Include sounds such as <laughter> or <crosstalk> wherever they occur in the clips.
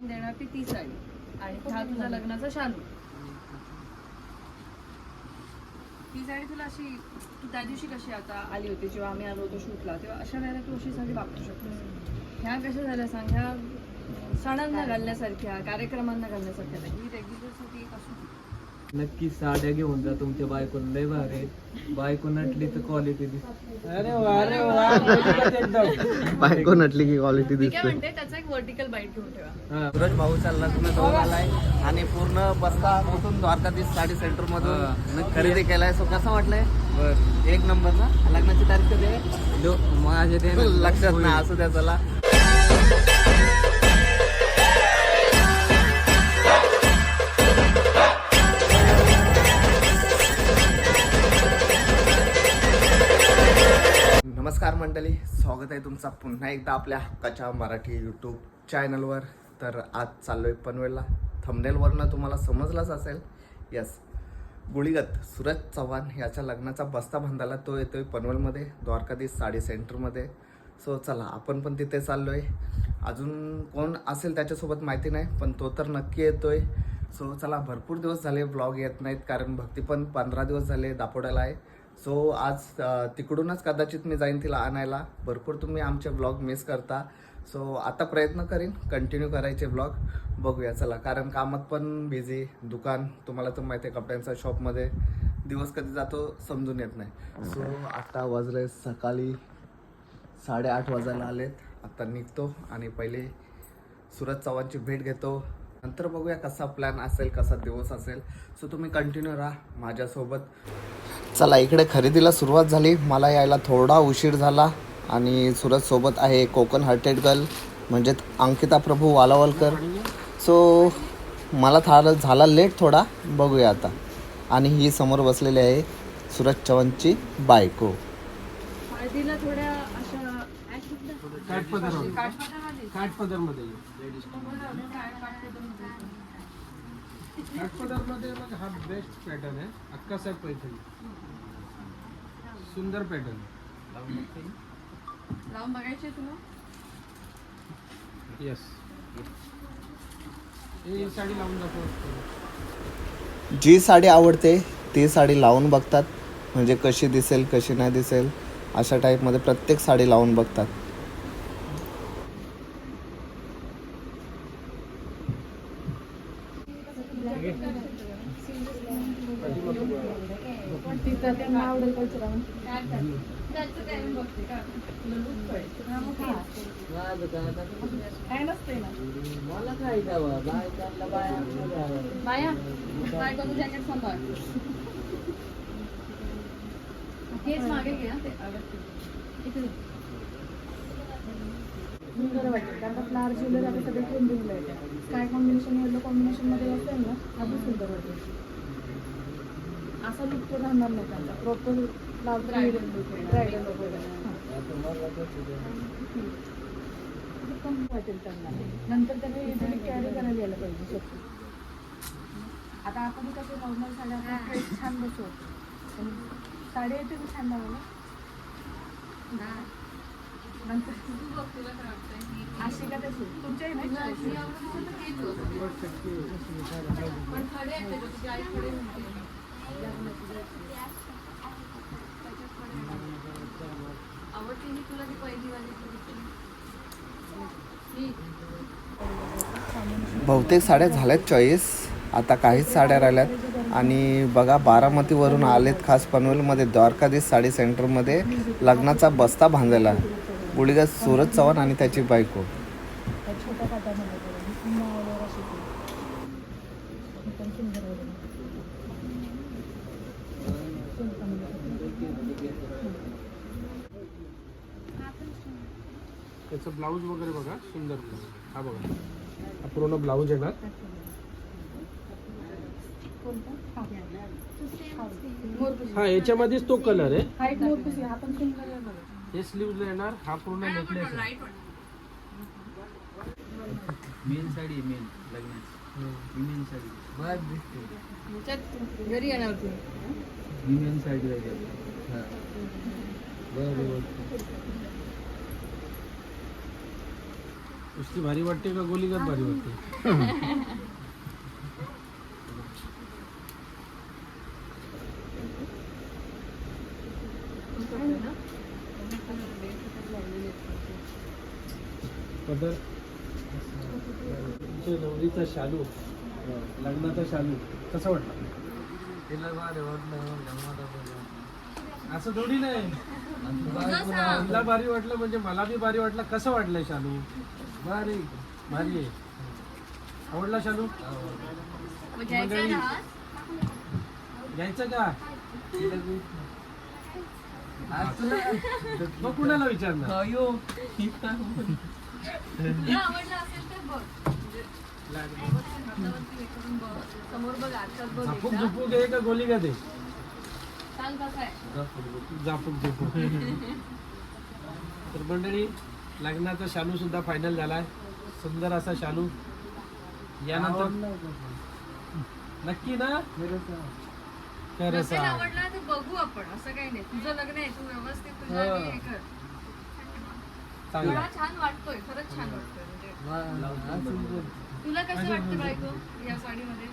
देणार ती ती साडी आणि हा तुझा लग्नाचा शालू. ती साडी तुला अशी तू त्या दिवशी कशी आता आली होती? जेव्हा आम्ही आलो होतो शूटला तेव्हा अशा वेळेला तू अशी साडी वापरू शकतो ह्या कशा झाल्या सांग? ह्या सणांना घालण्यासारख्या कार्यक्रमांना घालण्यासारख्या नाही. ही रेग्युलरसाठी एक असू. नक्की साड्या घेऊन जा तुमच्या बायकोला लय भारी बायको नटली तर क्वालिटी अरे वा अरे वा. एकदम <laughs> बायको नटली की क्वालिटी दिसते. त्याचा वर्टिकल बाईट घेऊन ठेवा. सूरज भाऊ चालला तुम्ही जवळ आलाय. आणि पूर्ण बस्ता मधून द्वारकाधीश साडी सेंटर मधून. खरेदी केलाय. सो कसं वाटलंय? बर. एक नंबर ना लग्नाची तारीख कधी माझे ते ना- लक्षात नाही असू द्या चला. मंडळी स्वागत आहे तुमचा पुन्हा एकदा आपल्या हक्काच्या मराठी यूट्यूब चॅनलवर तर आज चाललोय पनवेलला. थंबनेलवरनं तुम्हाला समजलाच असेल. यस गुळीगत सूरज चव्हाण याच्या लग्नाचा बस्ता बांधायला तो येतोय पनवेलमध्ये द्वारकाधीश साडी सेंटरमध्ये. सो चला आपण पण तिथे चाललोय. अजून कोण असेल त्याच्यासोबत माहिती नाही पण तो तर नक्की येतोय. सो चला भरपूर दिवस झाले ब्लॉग येत नाहीत कारण भक्ती पण पंधरा दिवस झाले दापोड्याला आहे. सो आज तिकडूनच कदाचित मी जाईन तिला आणायला. भरपूर तुम्ही आमचे ब्लॉग मिस करता. सो आता प्रयत्न करीन कंटिन्यू करायचे ब्लॉग बघूया चला. कारण कामात पण बिझी दुकान तुम्हाला तर माहिती आहे कपड्यांचा शॉपमध्ये दिवस कधी जातो समजून येत नाही. सो आता वाजले सकाळी साडेआठ वाजायला आलेत. आता निघतो आणि पहिले सूरज चव्हाणची भेट घेतो. नंतर बघूया कसा प्लॅन असेल कसा दिवस असेल. सो तुम्ही कंटिन्यू राहा माझ्यासोबत. चला इकडे खरेदीला सुरुवात झाली. मला यायला थोडा उशीर झाला आणि सूरज सोबत आहे कोकण हार्टेड गर्ल म्हणजे अंकिता प्रभू वालावलकर. सो मला थारा झाला लेट थोडा. बघूया आता. आणि ही समोर बसलेली आहे सूरज चव्हाणची बायको. बघ हा बेस्ट पॅटर्न आहे. अक्का साहेब पैठणी. सुंदर पॅटर्न लावून बघायचे तुला? येस ही साडी लावून दाखव. जी साडी आवडते ती साडी लावून बघतात. म्हणजे कशी दिसेल कशी नाही दिसेल अशा टाईपमध्ये प्रत्येक साडी लावून बघतात. त्याचं काय आवडेल बघते मग काय नसते जॅकेट सांभाळ हेच मागे घे ते इकडे सुंदर वाटेल कारण फ्लावर ज्वेलरी आता सगळे ट्रेंडिंगला येते काय कॉम्बिनेशन येलो कॉम्बिनेशनमध्ये असेल ना अजून सुंदर वाटेल असा लुक तो राहणार नाही त्यांचा. प्रॉपर look येणार. ब्रायडल वगैरे. कम वाटेल त्यांना. नंतर त्यांनी इझिली कॅरी करायला यायला पाहिजे आता आपण कसं नॉर्मल साड्या छान बसवतो. साडी येते की छान लावायला नंतर अशी का तशी? तुमच्याही नाही तुला बहुतेक साड्या झाल्यात चॉईस आता काहीच साड्या राहिल्यात. आणि बघा बारामतीवरून आलेत खास पनवेलमध्ये द्वारकाधीश साडी सेंटरमध्ये लग्नाचा बस्ता बांधलेला. गुळीगा सूरज चव्हाण आणि त्याची बायको त्या छोट्या काटामध्ये करून पुन्हा ऑर्डर अशी केली. ही पण सुंदर वगैरे त्याचं ब्लाऊज वगैरे बघा सुंदर ब्लाऊज. हा बघा. हा पूर्ण ब्लाऊज येणार हा याच्यामध्येच तो कलर आहे. हा एक मोरपीस आहे हा पण सुंदर आहे बघा. हे स्लीव्ह येणार हा पूर्ण नेकलेस आहे मेन साडी आहे मेन लग्नाची. ही मेन साडी. बस दिसते घरी येणार तू ही? मेन साडी हा. बरं बरं कुस्ती भारी वाटते का गोलीगत भारी वाटते? पदर. तुमच्या नवरीचा शालू. लग्नाचा शालू. कसा वाटला? तिला भारी वाटलं वाटलं. असं थोडी नाही. तिला भारी वाटलं म्हणजे मला बी भारी वाटलं. कसं वाटलंय शालू? भारी भारी आहे. आवडला शालू? घ्यायचं का? आज मग कुणाला विचारणार? अयो काय बोलली? तुला आवडला असेल तर बघ. व्यवस्थित हातावरती करून बघ. समोर बघ आरशात बघ झापूक. झुपूक आहे का गोली का ते? झापूक झुपूक. तर मंडळी लग्नाचा शालू सुद्धा फायनल झालाय. सुंदर असा शालू यानंतर? नक्की ना. खरं नसेल सांग. आवडला तर बघू आपण असं काही नाही. तुझं लग्न आहे तू व्यवस्थित तुझ्या हा. हे कर. चांगलं. तुला छान वाटतोय खरंच छान वाटतोय. म्हणजे वा- असं बोल. तुला कसं वाटतं बायको या साडीमध्ये?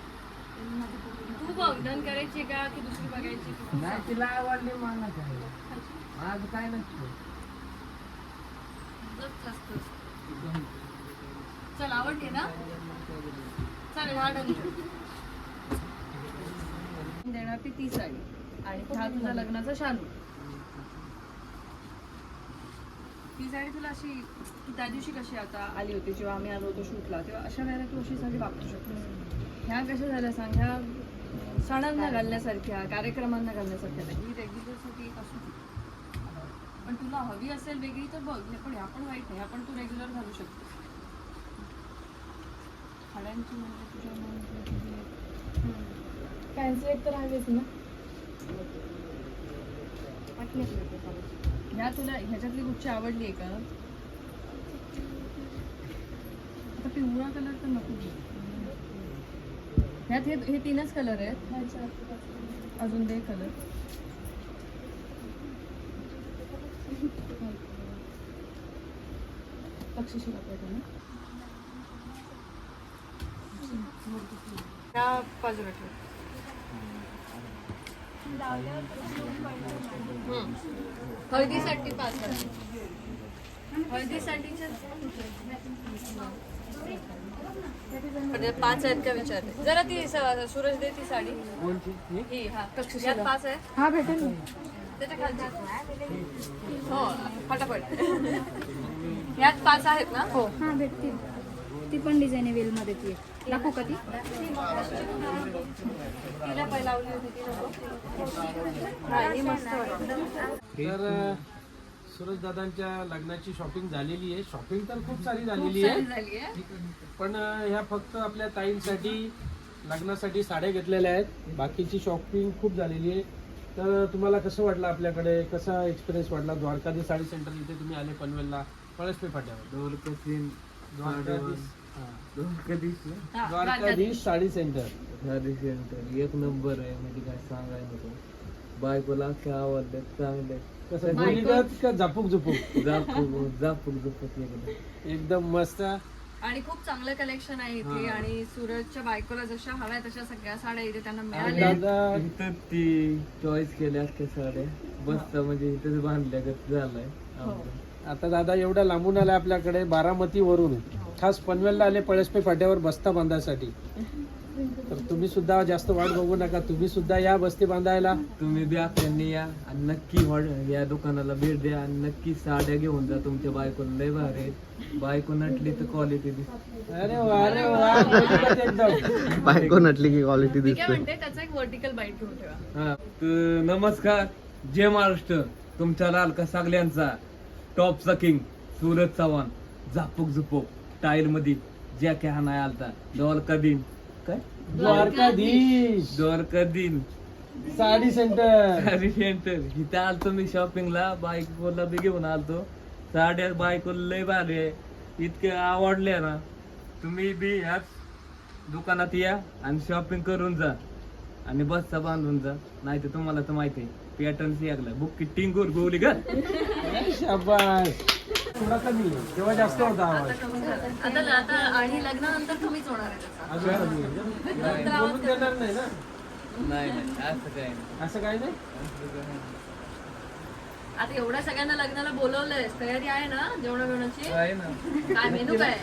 तू बघ डन करायची का की दुसरी बघायची? नाही तिला आवडली मला काय? माझं काय नसतं. असतं. चल आवडली ना. चालेल हा डन देणार ती ती साडी. आणि हा तुझा लग्नाचा शालू ती साडी तुला अशी तू त्या दिवशी कशी आता आली होती जेव्हा आम्ही आलो होतो शूटला तेव्हा अशा वेळेला तू अशी साडी वापरू शकतेस. ह्या कशा झाल्या सांग? ह्या सणांना घालण्यासारख्या कार्यक्रमांना घालण्यासारख्या ही शकते पण तुला हवी असेल वेगळी तर बघ हे पण ह्या पण वाईट नाही आपण तू रेग्युलर घालू शकतेस. साड्यांची म्हणजे तुझ्या तुझी एक- फॅन्सी एक तर हवेच ना? ह्या तुला ह्याच्यातली कुठची आवडली आहे का? आता पिवळा कलर तर नको. ह्यात हे हे तीनच कलर आहेत. अजून दे कलर तक्षशिला पाहिजे ना ह्या बाजूला ठेव हळदीसाठी पाच आहे. हळदीसाठीच्या पाच आहेत का विचारते जरा ती सूरज दे ती साडी ही? हा पाच आहे हा भेटेल हो फटाफट यात पाच आहेत ना? हो. हा भेटतील. ती पण डिझाईन आहे वेलमध्ये ती. दाखवू का ती? तिला होती मस्त तर सुरज दादांच्या लग्नाची शॉपिंग झालेली आहे. शॉपिंग तर खूप सारी झालेली आहे. झाली आहे. पण ह्या फक्त आपल्या ताईंसाठी लग्नासाठी साड्या घेतलेल्या आहेत. बाकीची शॉपिंग खूप झालेली आहे. तर तुम्हाला कसं वाटलं आपल्याकडे? कसा एक्सपिरियन्स वाटला? द्वारकाधी साडी सेंटर इथे तुम्ही आले पनवेलला. पळसपे फाट्यावर. दोलकसीन द्वारकाधीश. द्वारकाधीश साडी सेंटर साडी सेंटर एक नंबर आहे म्हणजे काय सांगाय नको. बायकोला आवडले चांगले कसं गोलीगत का झापूक झुपूक जापूक जापूक एकदम मस्त. आणि खूप चांगलं कलेक्शन आहे इथे हा. आणि सूरजच्या बायकोला जशा हव्या तशा सगळ्या साड्या इथे त्यांना मिळाल्या. दादा इथं ती चॉईस केल्या अख्ख्या साड्या. मस्त म्हणजे इथंच बांधल्या गत झालाय. आमचं. आता दादा एवढा लांबून आला आपल्याकडे बारामती वरून खास पनवेलला आले पळसपे फाट्यावर बस्ता बांधायसाठी <laughs> तर तुम्ही सुद्धा जास्त वाट बघू नका. तुम्ही सुद्धा या बस्ती बांधायला. तुम्ही बी आपल्यानी या. आणि नक्की हॉड- या दुकानाला भेट द्या आणि नक्की साड्या घेऊन जा तुमच्या बायकोला. लय भारी आहेत. बायको नटली तर क्वालिटी दिसते. अरे वा अरे वा गोलीगत एकदम. बायको नटली की क्वालिटी मी काय दिसते. म्हणते त्याचा एक वर्टिकल बाईट घेऊन ठेवा. हा. तर नमस्कार. जय महाराष्ट्र. तुमच्या लालका सगळ्यांचा टॉपचा किंग सूरज चव्हाण. झापूक झुपूक. टाईल मध्ये ज्या काय हाणाय आलता. द्वारका दिन काय? द्वारकाधीश. द्वारका दिन साडी सेंटर. साडी सेंटर. इथे आलतो मी शॉपिंगला बायकोला बी घेऊन आलतो. साड्या बायकोला लय भारी आहे. इतके आवडले ना. तुम्ही बी ह्याच दुकानात या आणि शॉपिंग करून जा. आणि बसचा बांधून जा. नाही तर तुम्हाला तर माहिती आहे. पॅटर्न लागला बुक टिंगूर गोली ग शाबास. थोडा कमी तेव्हा जास्त होता आता आवाज. कमी झालं. आता आता आणि लग्नानंतर कमीच होणार आहे त्याचा अजून कमी आहे. नंतर आवाज बोलून देणार नाही ना? नाही नाही असं काही नाही. असं काही नाही? असं काही नाही. आता एवढ्या सगळ्यांना लग्नाला बोलवलंय तयारी आहे ना जेवणा बिवणाची आहे ना. काय मेनू काय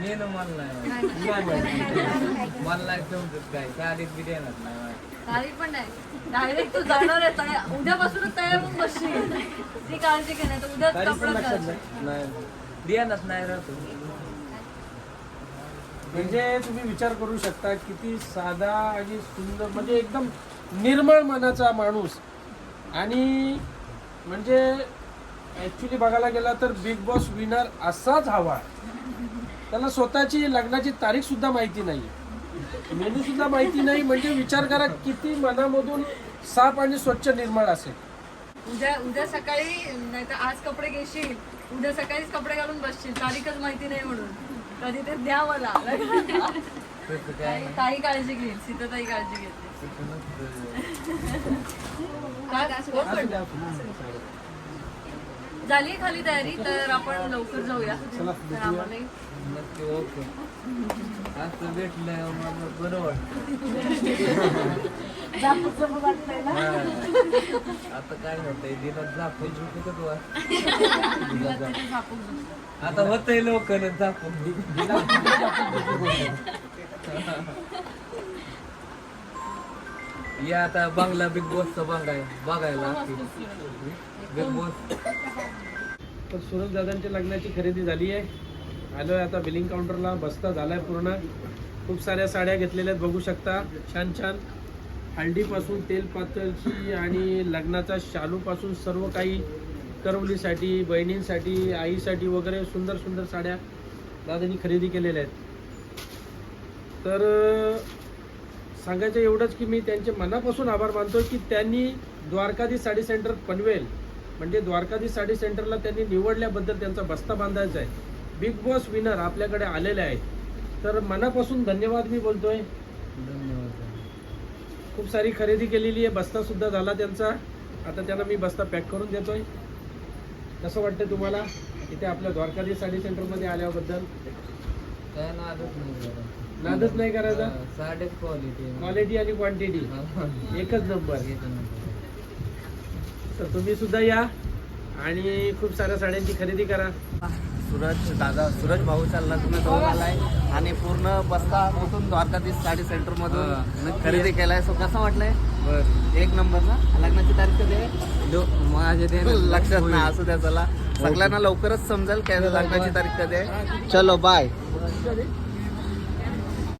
मी ना मला नाही माहिती. नाही माहिती. मला नाही समजत काय. तारीख बी देणार नाही. तारीख पण नाही. डायरेक्ट तू जाणार आहे उद्यापासूनच तयार होऊन बसशील. ती काळजी घे नाही तर उद्याच तारीख पण कपडा लक्षात घाल. नाही नाही. देणार नाही राहतो म्हणजे तुम्ही विचार करू शकता किती साधा आणि सुंदर म्हणजे एकदम निर्मळ मनाचा माणूस. आणि म्हणजे ॲक्च्युली बघायला गेला तर बिग बॉस विनर असाच हवा. त्याला स्वतःची लग्नाची तारीख सुद्धा माहिती नाही मेनू सुद्धा माहिती नाही म्हणजे विचार करा किती मनामधून साफ आणि स्वच्छ निर्माण असेल. उद्या उद्या सकाळी नाही तर आज कपडे घेशील उद्या सकाळीच कपडे घालून बसशील तारीखच माहिती नाही म्हणून. कधी ते द्या मला. ताई- काळजी घेईल सीता ताई काळजी घेते झाली खाली तयारी तर आपण लवकर जाऊया. तर नक्की ओके. असं भेटलं मला बरं वाटतं हा. आता काय होतंय दिनात झापून झुकतच वा आता होतंय लोकल झापून या आता बंगला बिग बॉसचा बघाय बघायला बिग बॉस. तर सुरज दादांच्या लग्नाची खरेदी झाली आहे. आलोय आता बिलिंग काउंटरला बसता झालाय पूर्ण. खूप साऱ्या साड्या घेतलेल्या आहेत बघू शकता. छान छान. हळदीपासून तेलपातळची आणि लग्नाचा शालूपासून सर्व काही करवलीसाठी बहिणींसाठी आईसाठी वगैरे सुंदर सुंदर साड्या दादांनी खरेदी केलेल्या आहेत. तर सांगायचं एवढंच की मी त्यांचे मनापासून आभार मानतो की त्यांनी द्वारकाधी साडी सेंटर पनवेल म्हणजे द्वारकाधी साडी सेंटरला त्यांनी निवडल्याबद्दल त्यांचा बस्ता बांधायचा आहे. बिग बॉस विनर आपल्याकडे आलेले आहेत. तर मनापासून धन्यवाद मी बोलतोय. धन्यवाद. खूप सारी खरेदी केलेली आहे. बस्ता सुद्धा झाला त्यांचा. आता त्यांना मी बस्ता पॅक करून देतोय. कसं वाटतं तुम्हाला? इथे आपल्या द्वारकाधी साडी सेंटरमध्ये आल्याबद्दल. काय नादच नाही. नादच नाही करायचा? साडेच क्वालिटी क्वालिटी आणि क्वांटिटी एकच नंबर तर तुम्ही सुद्धा या आणि खूप साऱ्या साड्यांची खरेदी करा. सूरज दादा सूरज भाऊ चालला तुम्ही जाऊन आलाय. आणि पूर्ण बस्ता कुठून द्वारकाधीश साडी सेंटर मधून. खरेदी केलाय. सो कसं वाटलंय? बर एक नंबर ना? लग्नाची तारीख कधी आहे? माझ्या देण्यात <laughs> लक्षात. नाही असू द्या चला. सगळ्यांना लवकरच समजेल काय लग्नाची तारीख कधी आहे. चलो बाय